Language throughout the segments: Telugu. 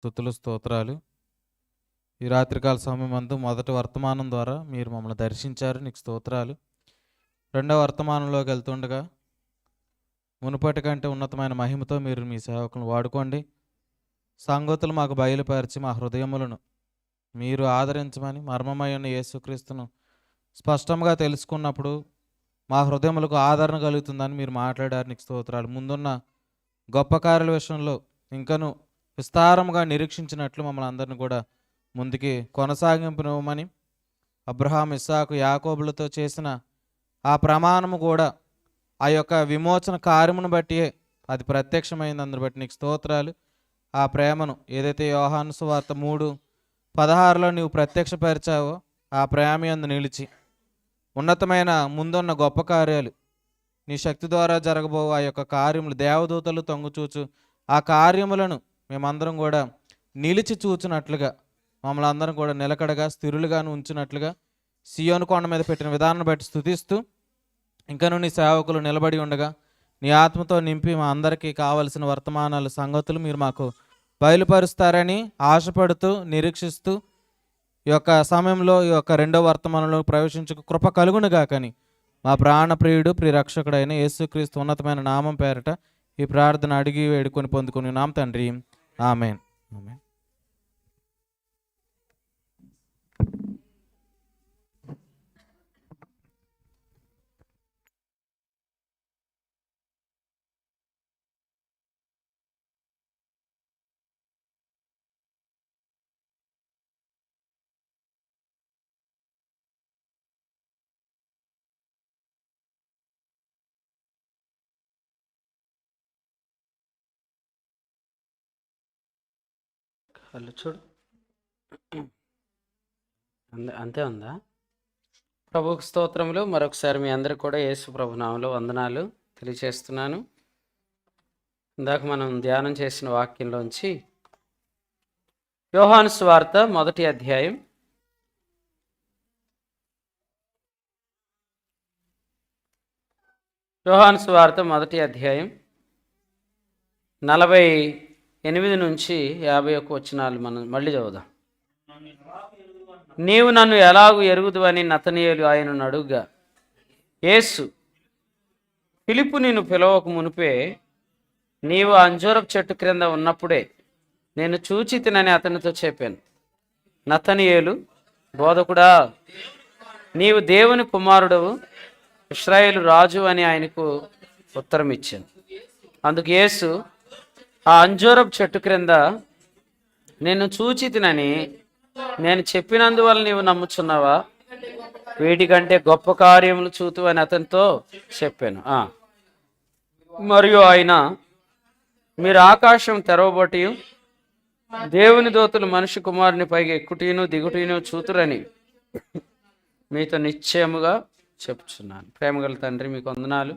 స్థుతులు స్తోత్రాలు. ఈ రాత్రికాల సమయం అందు మొదటి వర్తమానం ద్వారా మీరు మమ్మల్ని దర్శించారు నీకు స్తోత్రాలు. రెండవ వర్తమానంలోకి వెళ్తుండగా మునుపటి కంటే ఉన్నతమైన మహిమతో మీరు మీ సేవకులను వాడుకోండి. సంగతులు మాకు బయలుపరిచి మా హృదయములను మీరు ఆదరించమని మర్మమైన యేసుక్రీస్తును స్పష్టంగా తెలుసుకున్నప్పుడు మా హృదయములకు ఆదరణ కలుగుతుందని మీరు మాట్లాడారు నీకు స్తోత్రాలు. ముందున్న గొప్ప కార్యాల విషయంలో ఇంకను విస్తారముగా నిరీక్షించినట్లు మమ్మల్ని అందరిని కూడా ముందుకి కొనసాగింపునివ్వమని అబ్రహాం ఇస్సాకు యాకోబులతో చేసిన ఆ ప్రమాణము కూడా ఆ యొక్క విమోచన కార్యమును బట్టి అది ప్రత్యక్షమైంది. అందుని బట్టి నీకు స్తోత్రాలు. ఆ ప్రేమను ఏదైతే యోహాను సువార్త మూడు పదహారులో నీవు ప్రత్యక్షపరిచావో ఆ ప్రేమ అందు నిలిచి ఉన్నతమైన ముందున్న గొప్ప కార్యాలు నీ శక్తి ద్వారా జరగబో ఆ యొక్క కార్యములు దేవదూతలు తొంగుచూచు ఆ కార్యములను మేమందరం కూడా నిలిచి చూచినట్లుగా మమ్మల్ని అందరం కూడా నిలకడగా స్థిరులుగాను ఉంచినట్లుగా సియోను కొండ మీద పెట్టిన విధానం బట్టి స్థుతిస్తూ ఇంకను నీ సేవకులు నిలబడి ఉండగా నీ ఆత్మతో నింపి మా అందరికీ కావలసిన వర్తమానాలు సంగతులు మీరు మాకు బయలుపరుస్తారని ఆశపడుతూ నిరీక్షిస్తూ ఈ యొక్క సమయంలో ఈ యొక్క రెండో వర్తమానంలో ప్రవేశించక కృప కలుగునుగా కానీ మా ప్రాణప్రియుడు ప్రియరక్షకుడైన యేసుక్రీస్తు ఉన్నతమైన నామం పేరట ఈ ప్రార్థన అడిగి వేడుకొని పొందుకుని నామ తండ్రి. Amén. Amén. హలో చూడు. అంతే అంతే ఉందా? ప్రభుకు స్తోత్రములు. మరొకసారి మీ అందరికి కూడా యేసు ప్రభు నామములో వందనాలు తెలియచేస్తున్నాను. ఇందాక మనం ధ్యానం చేసిన వాక్యంలోంచి యోహాను స్వార్త మొదటి అధ్యాయం. యోహాను స్వార్త మొదటి అధ్యాయం. నలభై ఎనిమిది నుంచి యాభై ఒక్క వచ్చినాలు మనం మళ్ళీ చదువుదాం. నీవు నన్ను ఎలాగూ ఎరుగుదు అని నతనీయులు ఆయనను అడుగుగా యేసు పిలుపు నిన్ను పిలవక మునిపే నీవు అంజూరపు చెట్టు క్రింద ఉన్నప్పుడే నేను చూచి తినని అతనితో చెప్పాను. నతనీయులు బోధకుడా నీవు దేవుని కుమారుడవు ఇస్రాయేలు రాజు అని ఆయనకు ఉత్తరం ఇచ్చాను అందుకు యేసు ఆ అంజూరపు చెట్టు క్రింద నేను చూచి తినని నేను చెప్పినందువల్ల నీవు నమ్ముచున్నావా? వీటికంటే గొప్ప కార్యములు చూతు అని అతనితో చెప్పాను. మరియు ఆయన మీరు ఆకాశం తెరవబట్టి దేవుని దోతులు మనిషి కుమారుని పైకి ఎక్కుటీను దిగుటీను చూతురని మీతో నిశ్చయముగా చెప్తున్నాను ప్రేమగల తండ్రి మీకు వందనాలు.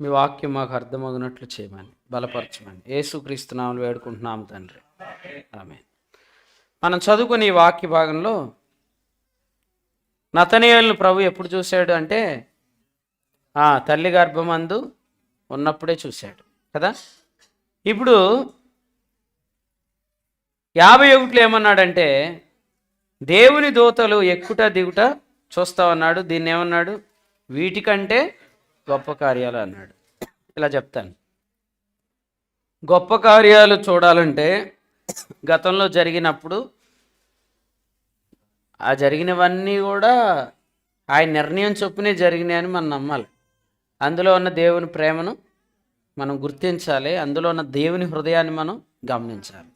మీ వాక్యం మాకు అర్థమగినట్లు చేయమని బలపరచమని. యేసుక్రీస్తు వేడుకుంటున్నాం వేడుకుంటున్నాము తండ్రి. ఆమె మనం చదువుకునే ఈ వాక్య భాగంలో నతనీయులను ప్రభు ఎప్పుడు చూశాడు అంటే ఆ తల్లి గర్భమందు ఉన్నప్పుడే చూశాడు కదా? ఇప్పుడు యాభై ఒకటిలో ఏమన్నాడంటే దేవుని దూతలు ఎక్కుట దిగుట చూస్తామన్నాడు దీన్ని ఏమన్నాడు వీటికంటే గొప్ప కార్యాలు అన్నాడు. ఇలా చెప్తాను. గొప్ప కార్యాలు చూడాలంటే గతంలో జరిగినప్పుడు ఆ జరిగినవన్నీ కూడా ఆయన నిర్ణయం చొప్పునే జరిగినాయని మనం నమ్మాలి. అందులో ఉన్న దేవుని ప్రేమను మనం గుర్తించాలి. అందులో ఉన్న దేవుని హృదయాన్ని మనం గమనించాలి.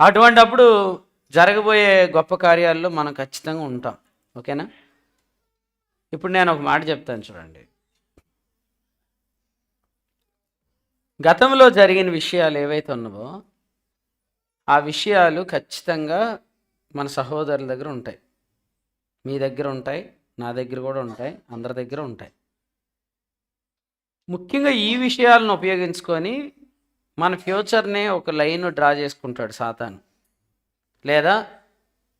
అటువంటప్పుడు జరగబోయే గొప్ప కార్యాల్లో మనం ఖచ్చితంగా ఉంటాం. ఓకేనా? ఇప్పుడు నేను ఒక మాట చెప్తాను చూడండి. గతంలో జరిగిన విషయాలు ఏవైతే ఉన్నావో ఆ విషయాలు ఖచ్చితంగా మన సహోదరుల దగ్గర ఉంటాయి. మీ దగ్గర ఉంటాయి నా దగ్గర కూడా ఉంటాయి అందరి దగ్గర ఉంటాయి. ముఖ్యంగా ఈ విషయాలను ఉపయోగించుకొని మన ఫ్యూచర్నే ఒక లైన్ డ్రా చేసుకుంటాడు సాతాను. లేదా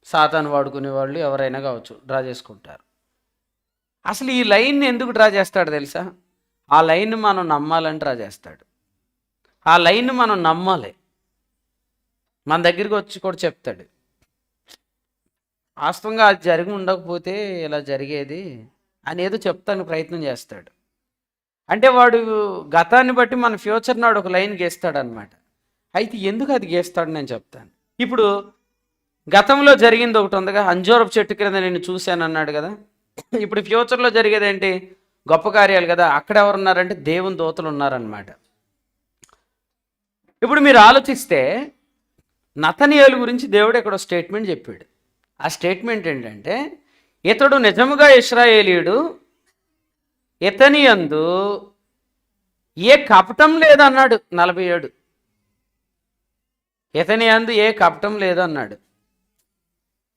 సాతాను వాడుకునే వాళ్ళు ఎవరైనా కావచ్చు డ్రా చేసుకుంటారు. అసలు ఈ లైన్ని ఎందుకు డ్రా చేస్తాడు తెలుసా? ఆ లైన్ మనం నమ్మాలని డ్రా చేస్తాడు. ఆ లైన్ మనం నమ్మాలి. మన దగ్గరికి వచ్చి కూడా చెప్తాడు. వాస్తవంగా అది జరిగి ఉండకపోతే ఇలా జరిగేది అనేదో చెప్తానికి ప్రయత్నం చేస్తాడు. అంటే వాడు గతాన్ని బట్టి మన ఫ్యూచర్ నాడు ఒక లైన్ గీస్తాడు అనమాట అయితే ఎందుకు అది గీస్తాడు నేను చెప్తాను. ఇప్పుడు గతంలో జరిగింది ఒకటి ఉందిగా అంజోరపు చెట్టు క్రింద నేను చూశాను అన్నాడు కదా. ఇప్పుడు ఫ్యూచర్లో జరిగేది ఏంటి? గొప్ప కార్యాలు కదా. అక్కడ ఎవరు ఉన్నారంటే దేవుని దూతలు ఉన్నారనమాట. ఇప్పుడు మీరు ఆలోచిస్తే నతనియాలు గురించి దేవుడు ఇక్కడ స్టేట్మెంట్ చెప్పాడు. ఆ స్టేట్మెంట్ ఏంటంటే ఇతడు నిజముగా ఇస్రాయేలీయుడు ఇతని యందు ఏ కపటం లేదన్నాడు. నలభై ఏడు ఇతని యందు ఏ కపటం లేదన్నాడు.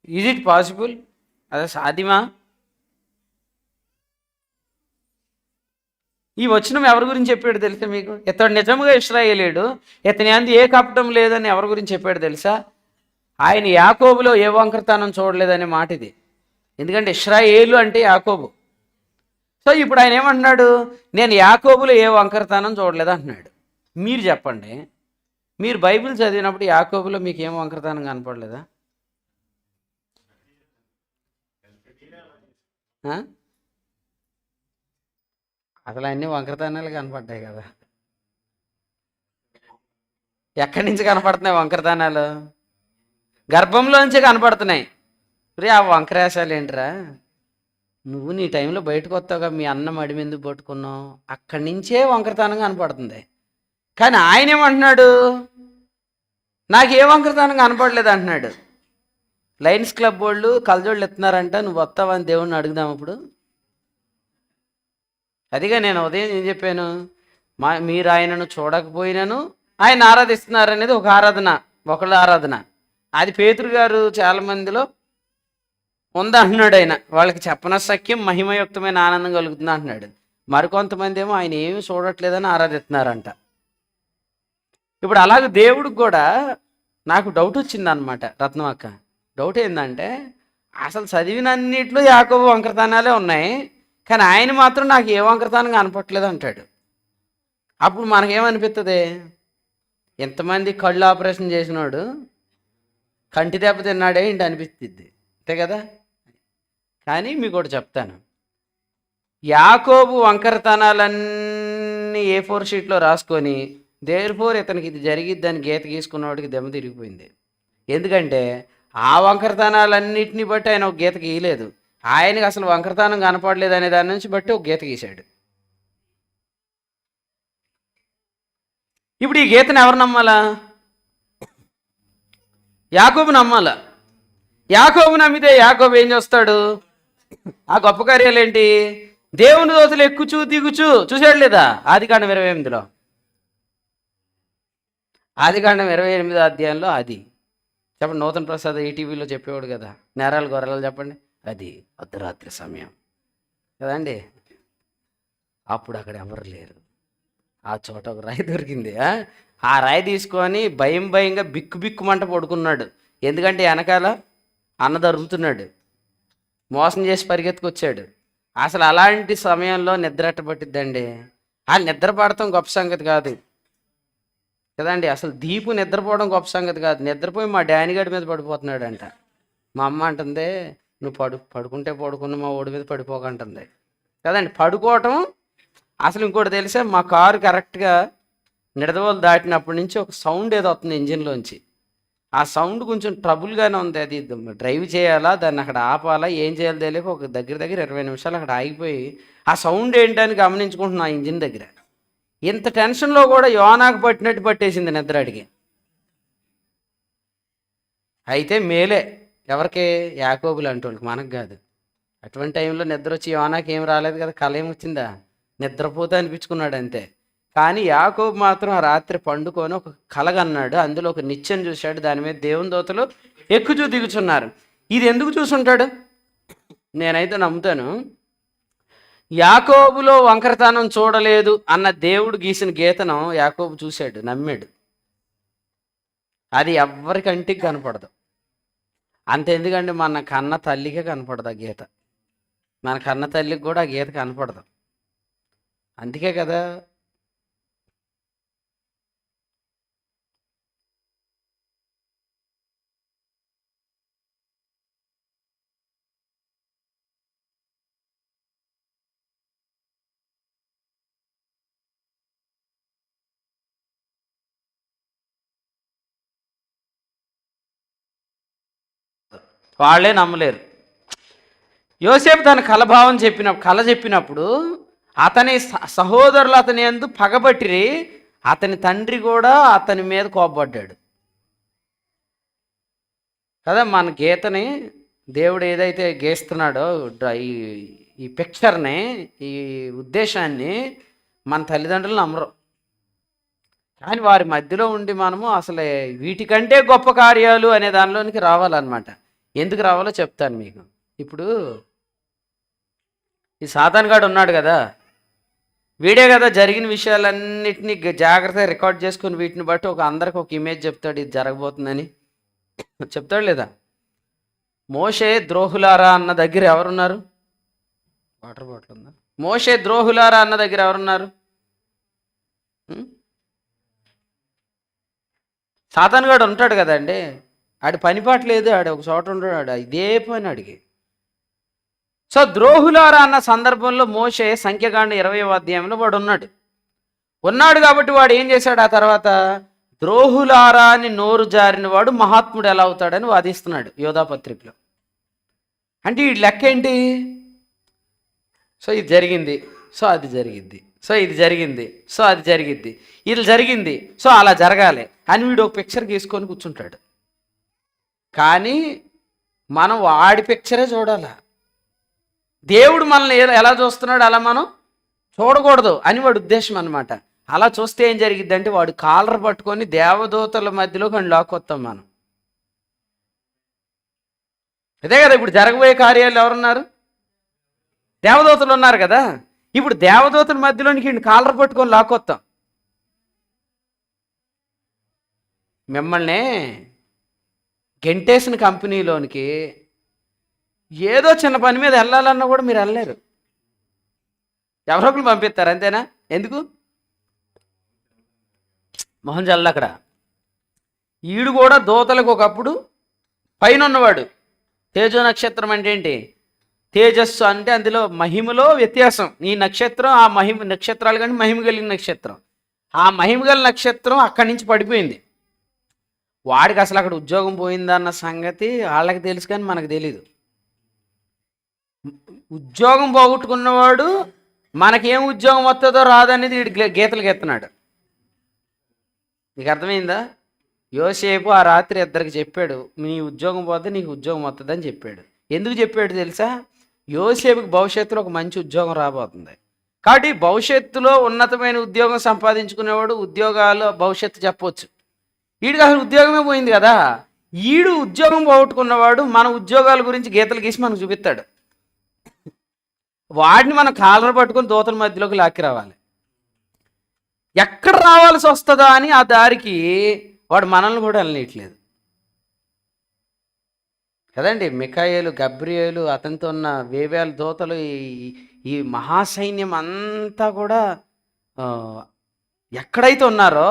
ఈజ్ ఇట్ పాసిబుల్ అదే సాధ్యమా? ఈ వచనం ఎవరి గురించి చెప్పాడు తెలుసా మీకు? ఇతడు నిజముగా ఇస్రాయేలీయుడు ఇతని అంది ఏ కపటం లేదని ఎవరి గురించి చెప్పాడు తెలుసా? ఆయన యాకోబులో ఏ వంకరతనం చూడలేదనే మాట ఇది. ఎందుకంటే ఇస్రాయేలు అంటే యాకోబు. సో ఇప్పుడు ఆయన ఏమంటున్నాడు? నేను యాకోబులో ఏ వంకరతనం చూడలేదు అంటున్నాడు. మీరు చెప్పండి. మీరు బైబిల్ చదివినప్పుడు యాకోబులో మీకు ఏం వంకరతనం కనపడలేదా? అసలు అన్ని వంకరతనాలు కనపడ్డాయి కదా. ఎక్కడి నుంచి కనపడుతున్నాయి వంకరతనాలు? గర్భంలోంచి కనపడుతున్నాయి. రే ఆ వంకరేశాలు ఏంట్రా? నువ్వు నీ టైంలో బయటకు వస్తావుగా మీ అన్న మడి ఎందుకు పట్టుకున్నావు? అక్కడి నుంచే వంకరతనం కనపడుతుంది. కానీ ఆయన ఏమంటున్నాడు? నాకు ఏ వంకరతనం కనపడలేదు అంటున్నాడు. లయన్స్ క్లబ్ వాళ్ళు కలజోళ్ళు ఎత్తున్నారంట నువ్వు వస్తావని దేవుణ్ణి అడుగుదాం ఇప్పుడు అదిగా నేను ఉదయం ఏం చెప్పాను? మా మీరు ఆయనను చూడకపోయినను ఆయన ఆరాధిస్తున్నారు అనేది ఒక ఆరాధన ఒకళ్ళ ఆరాధన. అది పేతురు గారు చాలా మందిలో ఆయన. వాళ్ళకి చెప్పన సఖ్యం మహిమయుక్తమైన ఆనందం కలుగుతుంది అంటున్నాడు. మరికొంతమంది ఏమో ఆయన ఏమి చూడట్లేదని ఆరాధిస్తున్నారంట. ఇప్పుడు అలాగే దేవుడికి కూడా నాకు డౌట్ వచ్చింది అనమాట రత్నమక్క. డౌట్ ఏంటంటే అసలు చదివినన్నిట్లో యాకోబు వంకరతానాలే ఉన్నాయి. కానీ ఆయన మాత్రం నాకు ఏ వంకరతనం అనపట్లేదు అంటాడు. అప్పుడు మనకేమనిపిస్తుంది ఎంతమంది కళ్ళు ఆపరేషన్ చేసినాడు కంటి దెబ్బ తిన్నాడే ఏంటి అనిపిస్తుంది అంతే కదా? కానీ మీకు ఒకటి చెప్తాను. యాకోబు వంకరతనాలన్నీ ఏ ఫోర్ షీట్లో రాసుకొని దేర్ ఫోర్ ఇతనికి ఇది జరిగిద్దని గీత గీసుకున్నవాడికి దెమ్మ తిరిగిపోయింది. ఎందుకంటే ఆ వంకరతనాలన్నింటినీ బట్టి ఆయన ఒక గీత గీయలేదు. ఆయనకి అసలు వంకరతనం కనపడలేదు అనే దాని నుంచి బట్టి ఒక గీత గీశాడు. ఇప్పుడు ఈ గీతను ఎవరు నమ్మాలా? యాకోబు నమ్మాలా? యాకోబు నమ్మితే యాకోబు ఏం చేస్తాడు? ఆ గొప్ప కార్యాలు ఏంటి? దేవుని దోతలు ఎక్కుచూ దిగుచూ చూసాడు లేదా? ఆదికాండం ఇరవై ఎనిమిదిలో. ఆదికాండం ఇరవై ఎనిమిదో అధ్యాయంలో అది. చెప్పండి నూతన ప్రసాద్ ఈటీవీలో చెప్పేవాడు కదా. నేరాలు గొర్రెలు చెప్పండి. అది అర్ధరాత్రి సమయం. కదండి? అప్పుడు అక్కడ ఎవరు లేరు. ఆ చోట ఒక రాయి దొరికింది ఆ? రాయి తీసుకొని భయం భయంగా బిక్కు బిక్కుమంట పడుకున్నాడు. ఎందుకంటే వెనకాల అన్న దొరుకుతున్నాడు మోసం చేసి పరిగెత్తుకొచ్చాడు. అసలు అలాంటి సమయంలో నిద్రట్ట పట్టిద్దండి? ఆ నిద్ర పడటం గొప్ప సంగతి కాదు. కదండి? అసలు దీపు నిద్రపోవడం గొప్ప సంగతి కాదు. నిద్రపోయి మా డానీ గడి మీద పడిపోతున్నాడంట. మా అమ్మ అంటుంది నువ్వు పడు పడుకుంటే పడుకున్న మా ఓడి మీద పడిపోకంటుంది. కదండి పడుకోవటం అసలు ఇంకోటి తెలిసే? మా కారు కరెక్ట్గా నిడదవోలు దాటినప్పటి నుంచి ఒక సౌండ్ ఏదో వస్తుంది ఇంజిన్లోంచి. ఆ సౌండ్ కొంచెం ట్రబుల్గానే ఉంది. అది డ్రైవ్ చేయాలా? దాన్ని అక్కడ ఆపాలా? ఏం చేయాలో తెలియక ఒక దగ్గర దగ్గర ఇరవై నిమిషాలు అక్కడ ఆగిపోయి ఆ సౌండ్ ఏంటని గమనించుకుంటున్నా ఆ ఇంజిన్ దగ్గర. ఇంత టెన్షన్లో కూడా యోనాకు పట్టినట్టు పట్టేసింది నిద్ర అడిగి. అయితే మేలే. ఎవరికి యాకోబులు అంటోళ్ళకి మనకు కాదు. అటువంటి టైంలో నిద్ర వచ్చి యోనాకి ఏం రాలేదు కదా కళ ఏమొచ్చిందా నిద్రపోతే అనిపించుకున్నాడు అంతే. కానీ యాకోబు మాత్రం ఆ రాత్రి పండుకొని ఒక కలగన్నాడు అందులో ఒక నిత్యం చూశాడు. దాని మీద దేవుని దోతలు ఎక్కుచూ దిగుచున్నారు. ఇది ఎందుకు చూసుంటాడు? నేనైతే నమ్ముతాను యాకోబులో వంకరతనం చూడలేదు అన్న దేవుడు గీసిన గీతను యాకోబు చూశాడు నమ్మాడు. అది ఎవరికంటికి కనపడదు. అంతెందుకంటే మన కన్న తల్లికే కనపడదు ఆ గీత. మన కన్న తల్లికి కూడా ఆ గీత కనపడదు. అందుకే కదా వాళ్ళే నమ్మలేరు. యోసేపు తన కలభావం చెప్పిన కళ చెప్పినప్పుడు అతని స- సహోదరులు అతని ఎందు పగబట్టిరి అతని తండ్రి కూడా అతని మీద కోపడ్డాడు కదా మన గీతని దేవుడు ఏదైతే గీస్తున్నాడో ఈ ఈ పిక్చర్ని ఈ ఉద్దేశాన్ని మన తల్లిదండ్రులు నమ్మరు. కానీ వారి మధ్యలో ఉండి మనము అసలు వీటికంటే గొప్ప కార్యాలు అనే దానిలోనికి రావాలన్నమాట. ఎందుకు రావాలో చెప్తాను మీకు. ఇప్పుడు ఈ సాతాన్గాడు ఉన్నాడు కదా వీడే కదా జరిగిన విషయాలన్నిటినీ జాగ్రత్తగా రికార్డ్ చేసుకుని వీటిని బట్టి ఒక అందరికి ఒక ఇమేజ్ చెప్తాడు ఇది జరగబోతుందని. చెప్తాడు లేదా? మోషే ద్రోహులారా అన్న దగ్గర ఎవరున్నారు? వాటర్ బాటిల్ ఉందా? మోషే ద్రోహులారా అన్న దగ్గర ఎవరున్నారు? సాతాన్గాడు ఉంటాడు కదండి. ఆడి పని పాట లేదు ఆడు ఒక చోట ఉండడు ఆడు ఇదే పని అడిగి సో ద్రోహులారా అన్న సందర్భంలో మోషే సంఖ్యకాండ ఇరవై అధ్యాయంలో వాడు ఉన్నాడు. ఉన్నాడు కాబట్టి వాడు ఏం చేశాడు ఆ తర్వాత? ద్రోహులారా అని నోరు జారిన వాడు మహాత్ముడు ఎలా అవుతాడని వాదిస్తున్నాడు యోధాపత్రికలో అంటే ఈ లెక్క ఏంటి? సో ఇది జరిగింది సో అది జరిగింది సో ఇది జరిగింది సో అది జరిగింది ఇది జరిగింది సో అలా జరగాలి అని వీడు ఒక పిక్చర్ గీసుకొని కూర్చుంటాడు. కానీ మనం వాడి పిక్చరే చూడాలి? దేవుడు మనల్ని ఎలా చూస్తున్నాడు అలా మనం చూడకూడదు అని వాడి ఉద్దేశం అనమాట అలా చూస్తే ఏం జరిగిద్దంటే వాడు కాలర్ పట్టుకొని దేవదూతల మధ్యలో కానీ లాక్కొస్తాం మనం. అదే కదా ఇప్పుడు జరగబోయే కార్యాలు ఎవరున్నారు? దేవదూతలు ఉన్నారు కదా. ఇప్పుడు దేవదూతల మధ్యలోనికి ఈయన కాలర్ పట్టుకొని లాక్కొస్తాం మిమ్మల్ని గెంటేసిన కంపెనీలోనికి ఏదో చిన్న పని మీద వెళ్ళాలన్నా కూడా మీరు వెళ్ళలేరు. ఎవరో ఒకరు పంపిస్తారు అంతేనా? ఎందుకు? మొహం చల్ల అక్కడ. ఈడు కూడా దోతలకు ఒకప్పుడు పైన ఉన్నవాడు తేజో నక్షత్రం అంటే ఏంటి? తేజస్సు అంటే అందులో మహిమలో వ్యత్యాసం. ఈ నక్షత్రం ఆ మహిమ నక్షత్రాలు కానీ మహిమ కలిగిన నక్షత్రం. ఆ మహిమ గల నక్షత్రం అక్కడి నుంచి పడిపోయింది. వాడికి అసలు అక్కడ ఉద్యోగం పోయిందన్న సంగతి వాళ్ళకి తెలుసు కానీ మనకు తెలీదు. ఉద్యోగం పోగొట్టుకున్నవాడు మనకేం ఉద్యోగం వస్తుందో రాదనేది వీడి గీతలు గెత్తనాడు నీకు అర్థమైందా యోసేపు ఆ రాత్రి ఇద్దరికి చెప్పాడు నీ ఉద్యోగం పోతే నీకు ఉద్యోగం వస్తుందని చెప్పాడు. ఎందుకు చెప్పాడు తెలుసా? యోసేపుకి భవిష్యత్తులో ఒక మంచి ఉద్యోగం రాబోతుంది. కాబట్టి భవిష్యత్తులో ఉన్నతమైన ఉద్యోగం సంపాదించుకునేవాడు ఉద్యోగాలు భవిష్యత్తు చెప్పవచ్చు వీడికి అసలు ఉద్యోగమే పోయింది కదా. ఈడు ఉద్యోగం పోగొట్టుకున్నవాడు మన ఉద్యోగాల గురించి గీతలు గీసి మనకు చూపిస్తాడు. వాడిని మనం కాలర్ పట్టుకొని దోతల మధ్యలోకి లాక్కి రావాలి. ఎక్కడ రావాల్సి వస్తుందా అని ఆ దారికి వాడు మనల్ని కూడా వెళ్ళనీయట్లేదు. కదండి మికాయేలు గబ్రియేలు అతనితో ఉన్న వేవేల దోతలు ఈ ఈ మహాసైన్యం అంతా కూడా ఎక్కడైతే ఉన్నారో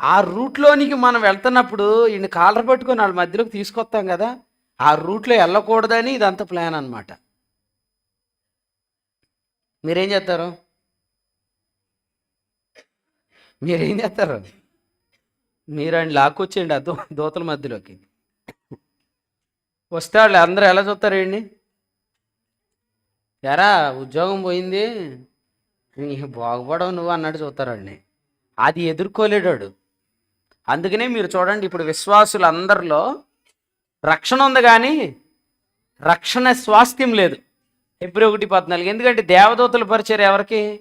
ఆ రూట్లోనికి మనం వెళ్తున్నప్పుడు ఈయన కాలర్ పట్టుకొని వాళ్ళ మధ్యలోకి తీసుకొస్తాం కదా ఆ రూట్లో వెళ్ళకూడదని ఇదంతా ప్లాన్ అన్నమాట. మీరేం చేస్తారు? మీరేం చేస్తారు? మీరు ఆయన లాక్కొచ్చేయండి ఆ దో దోతల మధ్యలోకి. వస్తే వాళ్ళు అందరూ ఎలా చూస్తారు చూస్తారండి ఎరా ఉద్యోగం పోయింది. బాగుపడవు నువ్వు అన్నట్టు చూస్తారండి అది ఎదుర్కోలేడాడు. అందుకనే మీరు చూడండి ఇప్పుడు విశ్వాసులందరిలో రక్షణ ఉంది కానీ రక్షణ స్వాస్థ్యం లేదు. ఎప్పుడు ఒకటి పద్నాలుగు. ఎందుకంటే దేవదూతలు పరిచయం ఎవరికి?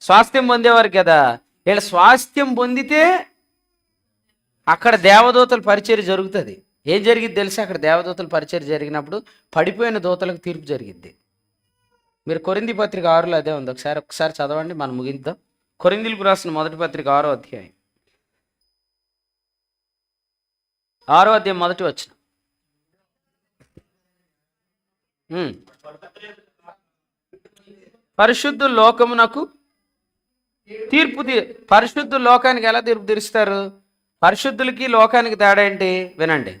స్వాస్థ్యం పొందేవారికి కదా. వీళ్ళ స్వాస్థ్యం పొందితే అక్కడ దేవదూతల పరిచయం జరుగుతుంది. ఏం జరిగింది తెలిసి? అక్కడ దేవదూతల పరిచయం జరిగినప్పుడు పడిపోయిన దూతలకు తీర్పు జరిగింది మీరు కొరింది పత్రిక ఆరులో అదే ఉంది. ఒకసారి ఒకసారి చదవండి మనం ముగిద్దాం. కొరిందిలకు రాసిన మొదటి పత్రిక ఆరో అధ్యాయం. ఆరో అధ్యాయం మొదటి వచ్చిన పరిశుద్ధ లోకమునకు తీర్పు తీ- పరిశుద్ధ లోకానికి ఎలా తీర్పు తీరుస్తారు? పరిశుద్ధులకి లోకానికి తేడా ఏంటి? వినండి.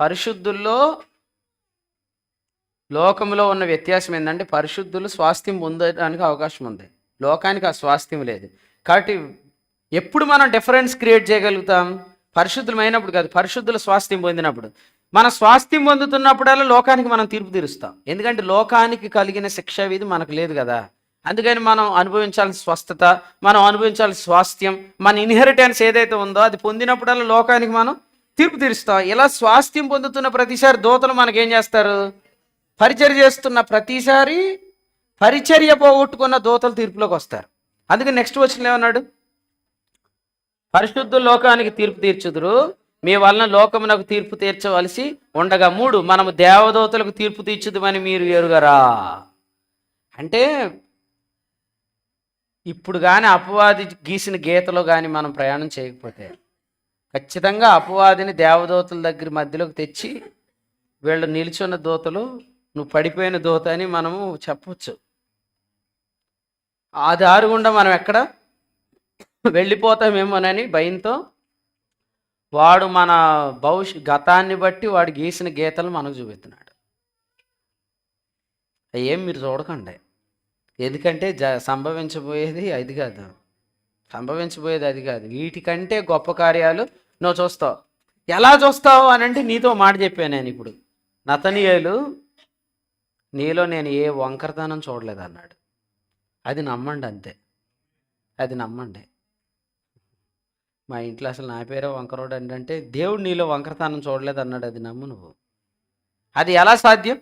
పరిశుద్ధుల్లో లోకంలో ఉన్న వ్యత్యాసం ఏంటంటే పరిశుద్ధులు స్వాస్థ్యం పొందడానికి అవకాశం ఉంది. లోకానికి ఆ స్వాస్థ్యం లేదు. కాబట్టి ఎప్పుడు మనం డిఫరెన్స్ క్రియేట్ చేయగలుగుతాం? పరిశుద్ధులమైనప్పుడు కాదు పరిశుద్ధుల స్వాస్థ్యం పొందినప్పుడు. మన స్వాస్థ్యం పొందుతున్నప్పుడల్లా లోకానికి మనం తీర్పు తీరుస్తాం. ఎందుకంటే లోకానికి కలిగిన శిక్ష విధి మనకు లేదు కదా. అందుకని మనం అనుభవించాల్సిన స్వస్థత మనం అనుభవించాల్సిన స్వాస్థ్యం మన ఇన్హెరిటెన్స్ ఏదైతే ఉందో అది పొందినప్పుడల్లా లోకానికి మనం తీర్పు తీరుస్తాం. ఇలా స్వాస్థ్యం పొందుతున్న ప్రతిసారి దూతలు మనకేం చేస్తారు? పరిచర్య చేస్తున్న ప్రతిసారి పరిచర్య పోగొట్టుకున్న దూతలు తీర్పులోకి వస్తారు. అందుకే నెక్స్ట్ వచ్చిన ఏమన్నాడు? పరిశుద్ధ లోకానికి తీర్పు తీర్చుదురు. మీ వలన లోకమునకు తీర్పు తీర్చవలసి ఉండగా మూడు మనము దేవదూతలకు తీర్పు తీర్చుదమని మీరు ఎరుగరా. అంటే ఇప్పుడు కానీ అపవాది గీసిన గీతలో కానీ మనం ప్రయాణం చేయకపోతే ఖచ్చితంగా అపవాదిని దేవదూతల దగ్గర మధ్యలోకి తెచ్చి వీళ్ళు నిల్చున్న దూతలు నువ్వు పడిపోయిన దూత అని మనము చెప్పవచ్చు ఆ దారి గుండా మనం ఎక్కడ? వెళ్ళిపోతామేమోనని భయంతో వాడు మన భవిష్య గతాన్ని బట్టి వాడు గీసిన గీతలు మనకు చూపిస్తున్నాడు. ఏం మీరు చూడకండి. ఎందుకంటే జ సంభవించబోయేది అది కాదు. సంభవించబోయేది అది కాదు. వీటికంటే గొప్ప కార్యాలు నువ్వు చూస్తావు. ఎలా చూస్తావు అని అంటే నీతో మాట చెప్పాను నేను ఇప్పుడు. నతనీయులు నీలో నేను ఏ వంకరతనం చూడలేదు అన్నాడు అది నమ్మండి అంతే. అది నమ్మండి. మా ఇంట్లో అసలు నా పేరే వంకరోడు అంటే దేవుడు నీలో వంకరతనం చూడలేదు అన్నాడు. అది నమ్ము నువ్వు. అది ఎలా సాధ్యం?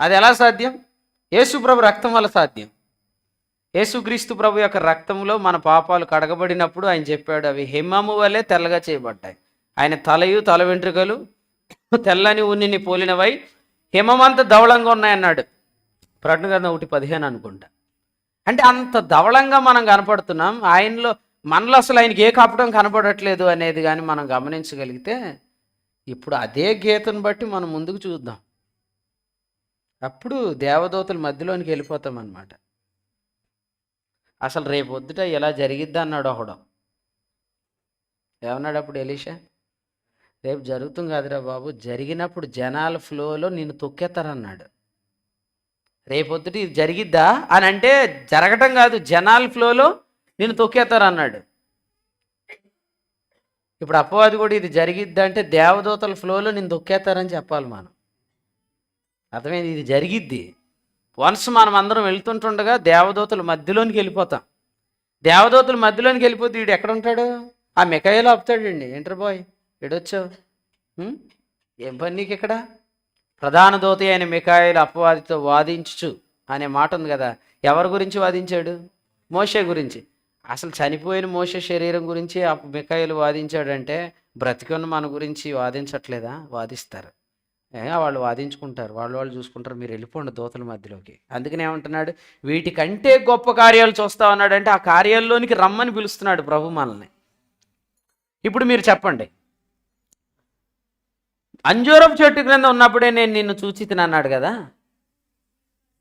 అది ఎలా సాధ్యం? యేసుప్రభు రక్తం వల్ల సాధ్యం. యేసుక్రీస్తు ప్రభు యొక్క రక్తంలో మన పాపాలు కడగబడినప్పుడు ఆయన చెప్పాడు అవి హిమము వలె తెల్లగా చేయబడ్డాయి. ఆయన తలయు తల వెంట్రుకలు తెల్లని ఉన్నిని పోలినవై హిమమంత ధవళంగా ఉన్నాయన్నాడు. ప్రకటన గ్రంథం ఒకటి పదిహేను అనుకుంటా. అంటే అంత ధవళంగా మనం కనపడుతున్నాం. ఆయనలో మనలో అసలు ఆయనకి ఏ కపటం కనపడట్లేదు అనేది కానీ మనం గమనించగలిగితే ఇప్పుడు అదే గీతను బట్టి మనం ముందుకు చూద్దాం. అప్పుడు దేవదూతల మధ్యలోనికి వెళ్ళిపోతాం అన్నమాట. అసలు రేపు వద్దుట ఇలా జరిగిద్ది అన్నాడు ఒకడు ఏమన్నాడు అప్పుడు ఎలీషా? రేపు జరుగుతుంది కాదురా బాబు జరిగినప్పుడు జనాల ఫ్లోలో నిన్ను తొక్కేస్తారన్నాడు. రేపొద్దుటి ఇది జరిగిద్దా అని అంటే జరగటం కాదు జనాల ఫ్లోలో నేను తొక్కేస్తారు అన్నాడు ఇప్పుడు అపవాది కూడా ఇది జరిగిద్దంటే దేవదూతల ఫ్లోలో నేను తొక్కేస్తారని చెప్పాలి మనం. అర్థమైంది? ఇది జరిగిద్ది. వన్స్ మనం అందరం వెళ్తుంటుండగా దేవదూతల మధ్యలోనికి వెళ్ళిపోతాం. దేవదూతల మధ్యలోనికి వెళ్ళిపోతే వీడు ఎక్కడ ఉంటాడు? ఆ మికాయలో ఆపుతాడండి. ఏంటర్ బాయ్? ఎడొచ్చావు ఏం పని నీకు ఇక్కడ? ప్రధాన దూత అయిన మికాయలు అపవాదితో వాదించు అనే మాట ఉంది కదా. ఎవరి గురించి వాదించాడు? మోషే గురించి. అసలు చనిపోయిన మోషే శరీరం గురించి ఆ మికాయలు వాదించాడంటే బ్రతికున్న మన గురించి వాదించట్లేదా? వాదిస్తారు. ఏ, వాళ్ళు వాదించుకుంటారు. వాళ్ళు వాళ్ళు చూసుకుంటారు. మీరు వెళ్ళిపోండి దూతల మధ్యలోకి. అందుకనే ఏమంటున్నాడు? వీటికంటే గొప్ప కార్యాలు చూస్తా ఉన్నాడు అంటే ఆ కార్యాల్లోనికి రమ్మని పిలుస్తున్నాడు ప్రభు మనల్ని. ఇప్పుడు మీరు చెప్పండి. అంజూరపు చెట్టు క్రింద ఉన్నప్పుడే నేను నిన్ను చూచి అన్నాడు కదా?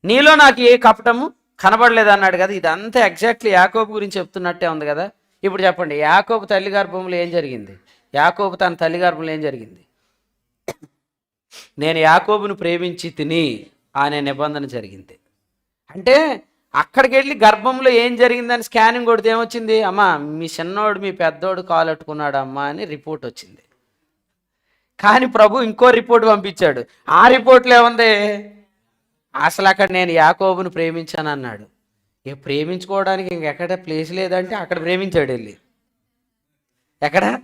నీలో నాకు ఏ కపటము? కనబడలేదు అన్నాడు కదా ఇదంతా ఎగ్జాక్ట్లీ యాకోబు గురించి చెప్తున్నట్టే ఉంది కదా. ఇప్పుడు చెప్పండి యాకోబు తల్లి గర్భంలో ఏం జరిగింది? యాకోబు తన తల్లి గర్భంలో ఏం జరిగింది? నేను యాకోబును ప్రేమించి తిని అనే నిబంధన జరిగింది. అంటే అక్కడికి వెళ్ళి గర్భంలో ఏం జరిగిందని స్కానింగ్ కొడితే ఏమొచ్చింది? అమ్మా మీ చిన్నోడు మీ పెద్దోడు కాలట్టుకున్నాడు అమ్మా అని రిపోర్ట్ వచ్చింది. కానీ ప్రభు ఇంకో రిపోర్ట్ పంపించాడు. ఆ రిపోర్ట్లో ఏముంది? అసలు అక్కడ నేను యాకోబును ప్రేమించాను అన్నాడు ఇక ప్రేమించుకోవడానికి ఇంకెక్కడ ప్లేస్ లేదంటే అక్కడ ప్రేమించాడు వెళ్ళి. ఎక్కడ?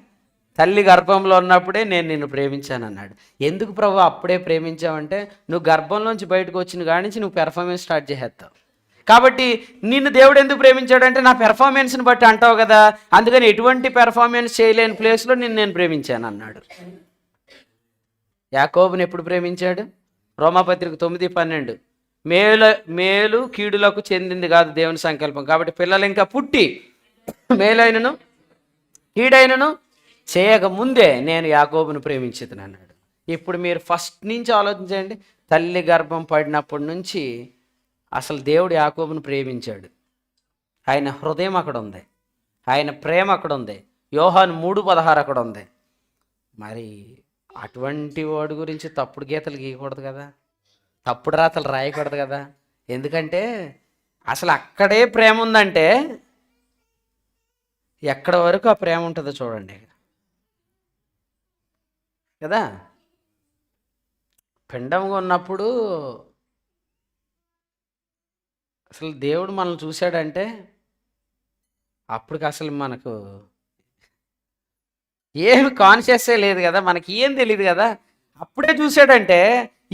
తల్లి గర్భంలో ఉన్నప్పుడే నేను నిన్ను ప్రేమించాను అన్నాడు ఎందుకు ప్రభు అప్పుడే ప్రేమించావంటే నువ్వు గర్భంలోంచి బయటకు వచ్చిన కానించి నుంచి నువ్వు పెర్ఫార్మెన్స్ స్టార్ట్ చేసేస్తావు. కాబట్టి నిన్ను దేవుడు ఎందుకు ప్రేమించాడంటే నా పెర్ఫార్మెన్స్ని బట్టి అంటావు కదా. అందుకని ఎటువంటి పెర్ఫార్మెన్స్ చేయలేని ప్లేస్లో నిన్ను నేను ప్రేమించాను అన్నాడు యాకోబుని ఎప్పుడు ప్రేమించాడు? రోమాపత్రిక తొమ్మిది పన్నెండు. మేలు మేలు కీడులకు చెందింది కాదు దేవుని సంకల్పం. కాబట్టి పిల్లలు ఇంకా పుట్టి మేలైనను కీడైనను చేయకముందే నేను యాకోబును ప్రేమించేదని అన్నాడు. ఇప్పుడు మీరు ఫస్ట్ నుంచి ఆలోచించండి. తల్లి గర్భం పడినప్పటి నుంచి అసలు దేవుడు యాకోబును ప్రేమించాడు. ఆయన హృదయం అక్కడ ఉంది. ఆయన ప్రేమ అక్కడ ఉంది. యోహాన్ మూడు పదహారు అక్కడ ఉంది. మరి అటువంటి వాడి గురించి తప్పుడు గీతలు గీయకూడదు కదా. తప్పుడు రాతలు రాయకూడదు కదా. ఎందుకంటే అసలు అక్కడే ప్రేమ ఉందంటే ఎక్కడ వరకు ఆ ప్రేమ ఉంటుందో చూడండి కదా? పిండంగా ఉన్నప్పుడు అసలు దేవుడు మనల్ని చూశాడంటే అప్పటికి అసలు మనకు ఏమి కాన్షియస్సే లేదు కదా మనకి ఏం తెలియదు కదా. అప్పుడే చూసాడంటే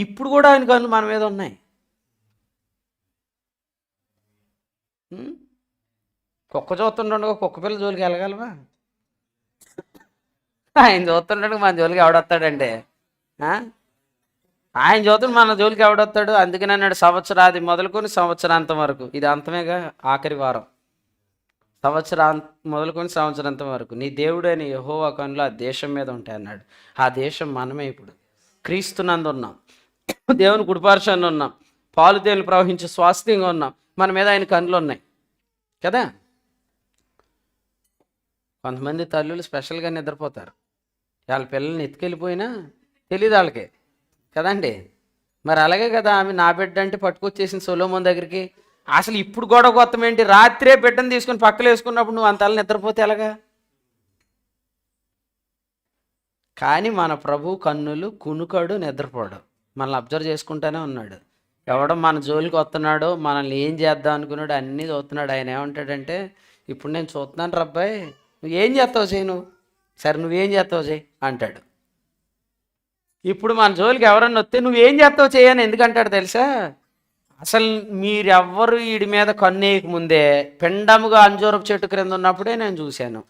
ఇప్పుడు కూడా ఆయన కళ్ళు మన మీద ఉన్నాయి. కుక్క చూస్తుండగా కుక్క పిల్ల జోలికి వెళ్ళగలవా? ఆయన చూస్తుండగా మన జోలికి ఎవడొస్తాడండి ఆయన చూస్తుంటే మన జోలికి ఎవడొస్తాడు? అందుకని అన్నాడు సంవత్సరాది మొదలుకొని సంవత్సరాంతం వరకు. ఇది అంతమేగా ఆఖరి వారం. సంవత్సరం మొదలుకొని సంవత్సరాంతం వరకు నీ దేవుడైన యెహోవా కనులు ఆ దేశం మీద ఉంటాయి అన్నాడు. ఆ దేశం మనమే ఇప్పుడు. క్రీస్తునందు ఉన్నాం. దేవుని కుడిపార్శాన్ని ఉన్నాం. పాలు తేలు ప్రవహించే స్వాస్థ్యంగా ఉన్నాం. మన మీద ఆయన కనులు ఉన్నాయి. కదా? కొంతమంది తల్లులు స్పెషల్గా నిద్రపోతారు. వాళ్ళ పిల్లల్ని ఎత్తుకెళ్ళిపోయినా తెలియదు వాళ్ళకి. కదండి? మరి అలాగే కదా ఆమె నా బిడ్డ అంటే పట్టుకొచ్చేసింది సొలోమోన్ దగ్గరికి. అసలు ఇప్పుడు గొడవ గొత్తం ఏంటి? రాత్రే బిడ్డను తీసుకుని పక్కలు వేసుకున్నప్పుడు నువ్వు అంతలా నిద్రపోతే ఎలాగా? కానీ మన ప్రభు కన్నులు కునుకడు నిద్రపోడు. మనల్ని అబ్జర్వ్ చేసుకుంటానే ఉన్నాడు. ఎవడో మన జోలికి వస్తున్నాడో మనల్ని ఏం చేద్దాం అనుకున్నాడు అన్నీ చూస్తున్నాడు. ఆయన ఏమంటాడంటే ఇప్పుడు నేను చూస్తున్నాను రబ్బాయి నువ్వు ఏం చేస్తావు చేయి నువ్వు? సరే నువ్వేం చేస్తావు చేయి అంటాడు. ఇప్పుడు మన జోలికి ఎవరన్నా వస్తే నువ్వేం చేస్తావు చేయని ఎందుకంటాడు తెలుసా? అసలు మీరెవ్వరు వీడి మీద కన్నేయక ముందే పిండముగా అంజూరపు చెట్టు క్రింద ఉన్నప్పుడే నేను చూశాను.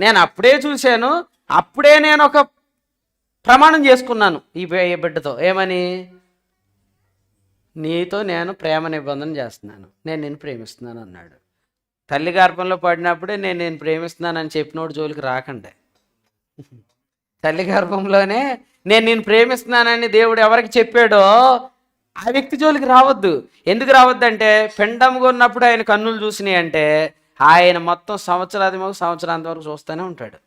నేను అప్పుడే చూశాను అప్పుడే నేను ఒక ప్రమాణం చేసుకున్నాను ఈ బిడ్డతో. ఏమని? నీతో నేను ప్రేమ నిబంధన చేస్తున్నాను. నేను నిన్ను ప్రేమిస్తున్నాను అన్నాడు. తల్లి గర్భంలో పడినప్పుడే నేను నేను ప్రేమిస్తున్నానని చెప్పినోడు జోలికి రాకండి. తల్లి గర్భంలోనే నేను నేను ప్రేమిస్తున్నానని దేవుడు ఎవరికి చెప్పాడో ఆ వ్యక్తి జోలికి రావద్దు. ఎందుకు రావద్దు అంటే ఉన్నప్పుడు ఆయన కన్నులు చూసినాయి అంటే ఆయన మొత్తం సంవత్సరాది మాకు సంవత్సరాంత వరకు చూస్తూనే ఉంటాడు.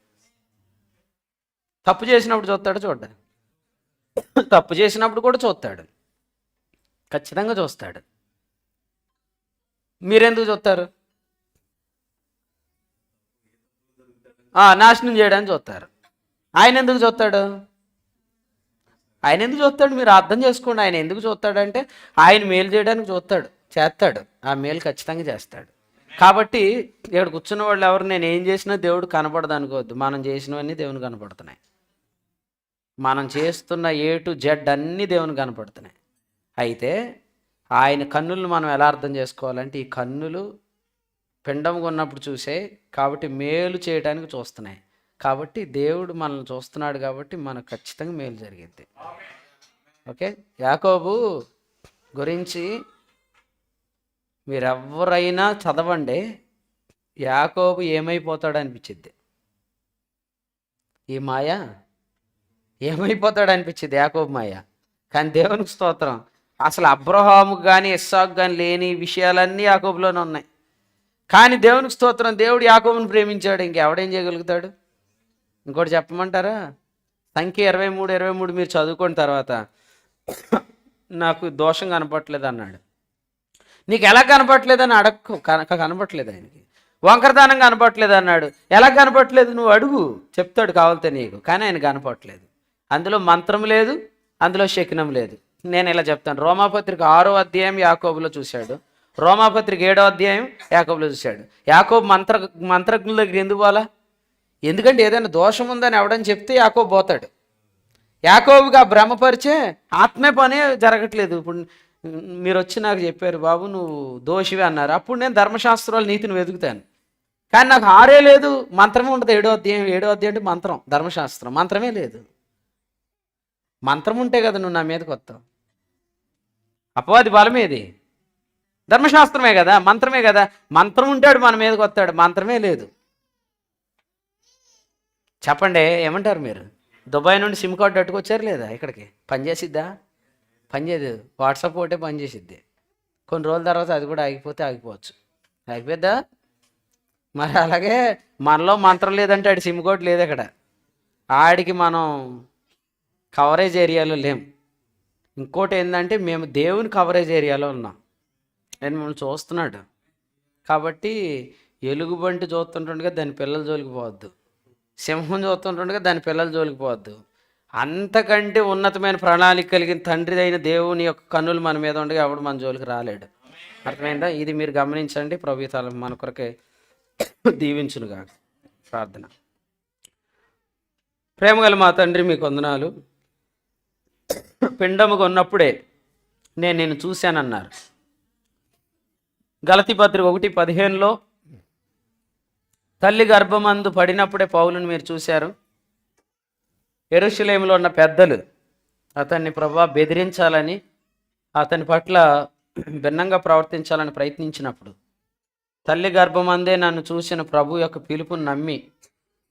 తప్పు చేసినప్పుడు చూస్తాడు చూడ్డా. తప్పు చేసినప్పుడు కూడా చూస్తాడు. ఖచ్చితంగా చూస్తాడు. మీరెందుకు చూస్తారు? నాశనం చేయడానికి చూస్తారు. ఆయన ఎందుకు చూస్తాడు? ఆయన ఎందుకు చూస్తాడు? మీరు అర్థం చేసుకోండి. ఆయన ఎందుకు చూస్తాడంటే ఆయన మేలు చేయడానికి చూస్తాడు చేస్తాడు. ఆ మేలు ఖచ్చితంగా చేస్తాడు. కాబట్టి ఇక్కడ కూర్చున్న వాళ్ళు ఎవరు? నేను ఏం చేసినా దేవుడు కనపడదు అనుకోవద్దు. మనం చేసినవన్నీ దేవుని కనపడుతున్నాయి. మనం చేస్తున్న ఏ టు జెడ్ అన్నీ దేవుని కనపడుతున్నాయి. అయితే ఆయన కన్నులను మనం ఎలా అర్థం చేసుకోవాలంటే ఈ కన్నులు పిండంగా ఉన్నప్పుడు చూసే కాబట్టి మేలు చేయడానికి చూస్తున్నాయి. కాబట్టి దేవుడు మనల్ని చూస్తున్నాడు కాబట్టి మనకు ఖచ్చితంగా మేలు జరిగింది. ఓకే? యాకోబు గురించి మీరెవరైనా చదవండి యాకోబు ఏమైపోతాడు అనిపించింది ఈ మాయ ఏమైపోతాడు అనిపించింది యాకోబు మాయ? కానీ దేవునికి స్తోత్రం. అసలు అబ్రహాముకు కానీ ఇస్సాకు కానీ లేని విషయాలన్నీ యాకోబులోనే ఉన్నాయి. కానీ దేవునికి స్తోత్రం దేవుడు యాకోబుని ప్రేమించాడు. ఇంకెవడేం చేయగలుగుతాడు? ఇంకోటి చెప్పమంటారా? సంఖ్య ఇరవై మూడు ఇరవై మూడు మీరు చదువుకున్న తర్వాత నాకు దోషం కనపట్లేదు అన్నాడు. నీకు ఎలా కనపట్లేదని అడక్కు కనుక కనపట్లేదు ఆయనకి. వంకరదానం కనపట్లేదు అన్నాడు. ఎలా కనపట్లేదు నువ్వు అడుగు చెప్తాడు కావాలితే నీకు. కానీ ఆయన కనపట్లేదు అందులో మంత్రం లేదు అందులో శకునం లేదు. నేను ఇలా చెప్తాను. రోమాపత్రిక ఆరో అధ్యాయం యాకోబులో చూశాడు. రోమాపత్రిక ఏడో అధ్యాయం యాకోబులో చూశాడు. యాకోబు మంత్ర మంత్రజ్ఞుల దగ్గర ఎందుకు పోలా? ఎందుకంటే ఏదైనా దోషం ఉందని ఎవడని చెప్తే యాకోబు పోతాడు. యాకోబుగా భ్రమపరిచే ఆత్మే పనే జరగట్లేదు. ఇప్పుడు మీరు వచ్చి నాకు చెప్పారు బాబు నువ్వు దోషివి అన్నారు. అప్పుడు నేను ధర్మశాస్త్రాలు నీతిని వెతుకుతాను. కానీ నాకు ఆరే లేదు మంత్రమే ఉంటుంది. ఏడో అధ్యాయం ఏడో అధ్యాయం అంటే మంత్రం ధర్మశాస్త్రం. మంత్రమే లేదు. మంత్రం ఉంటే కదా నువ్వు నా మీదకి వస్తావు. అపవాది బలమేది ధర్మశాస్త్రమే కదా మంత్రమే కదా. మంత్రం ఉంటాడు మన మీదకి వస్తాడు. మంత్రమే లేదు. చెప్పండి ఏమంటారు మీరు? దుబాయ్ నుండి సిమ్ కార్డు అట్టుకొచ్చారు లేదా ఇక్కడికి? పనిచేసిద్దా పనిచేయదు వాట్సాప్ ఒకటే పనిచేసిద్ది కొన్ని రోజుల తర్వాత అది కూడా ఆగిపోతే ఆగిపోవచ్చు. ఆగిపోద్దా మరి అలాగే మనలో మంత్రం లేదంటే ఆడి సిమ్ కోడ్ లేదు ఇక్కడ ఆడికి మనం కవరేజ్ ఏరియాలో లేం. ఇంకోటి ఏంటంటే మేము దేవుని కవరేజ్ ఏరియాలో ఉన్నాం. నేను మిమ్మల్ని చూస్తున్నాడు. కాబట్టి ఎలుగుబంటి చూస్తుంటుండగా దాని పిల్లల జోలికి పోవద్దు. సింహం చూస్తుంటుండగా దాని పిల్లల జోలికి పోవద్దు. అంతకంటే ఉన్నతమైన ప్రణాళిక కలిగిన తండ్రి అయిన దేవుని యొక్క కన్నులు మన మీద ఉండగా ఎవడు మన జోలికి రాలేడు. అర్థమైందా? ఇది మీరు గమనించండి. ప్రభుత్వాలు మన కొరకే దీవించునుగా. ప్రార్థన. ప్రేమగల మా తండ్రి మీకు వందనాలు పిండముగా ఉన్నప్పుడే నేను నేను చూశానన్నారు. గలతి పత్రిక ఒకటి పదిహేనులో తల్లి గర్భమందు పడినప్పుడే పౌలుని మీరు చూశారు. ఎరుషులేములో ఉన్న పెద్దలు అతన్ని ప్రభా బెదిరించాలని అతని పట్ల భిన్నంగా ప్రవర్తించాలని ప్రయత్నించినప్పుడు తల్లి గర్భమందే నన్ను చూసిన ప్రభు యొక్క పిలుపును నమ్మి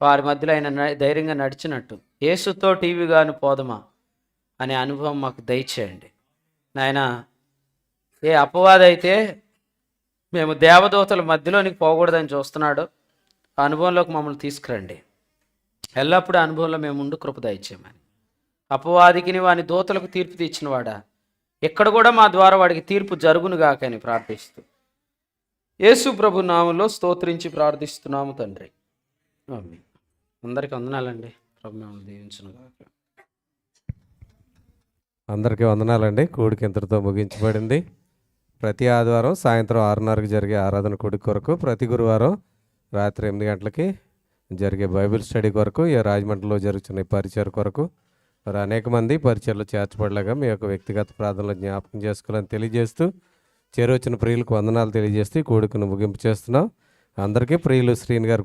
వారి మధ్యలో ఆయన ధైర్యంగా నడిచినట్టు. ఏసుతో టీవీగాను పోదమా అనే అనుభవం మాకు దయచేయండి. నాయన ఏ అపవాదైతే అయితే మేము దేవదూతల మధ్యలోనికి పోకూడదని చూస్తున్నాడు ఆ అనుభవంలోకి మమ్మల్ని తీసుకురండి. ఎల్లప్పుడూ ఆ అనుభవంలో మేము ఉండు కృప దయచేయమని. అపవాదికిని వాని దూతలకు తీర్పు తీర్చినవాడా? ఎక్కడ కూడా మా ద్వారా వాడికి తీర్పు జరుగునుగాకని ప్రార్థిస్తూ. యేసు ప్రభు నామంలో స్తోత్రించి ప్రార్థిస్తున్నాము తండ్రి. అందరికీ వందనాలండి. ప్రభు మిమ్మల్ని దీవించునుగాక అందరికీ వందనాలండి. కూడికి ఇంతటితో ముగించబడింది. ప్రతి ఆదివారం సాయంత్రం ఆరున్నరకు జరిగే ఆరాధన కూడి కొరకు ప్రతి గురువారం రాత్రి ఎనిమిది గంటలకి జరిగే బైబిల్ స్టడీ కొరకు ఈ రాజమండ్రిలో జరుగుతున్న ఈ పరిచయ కొరకు మరి అనేక మంది పరిచయలో చేర్చబడలేగా మీ యొక్క వ్యక్తిగత ప్రార్థనలు జ్ఞాపకం చేసుకోవాలని తెలియజేస్తూ చేరొచ్చిన ప్రియులకు వందనాలు తెలియజేస్తూ ఈ ముగింపు చేస్తున్నాం. అందరికీ ప్రియులు శ్రీని గారు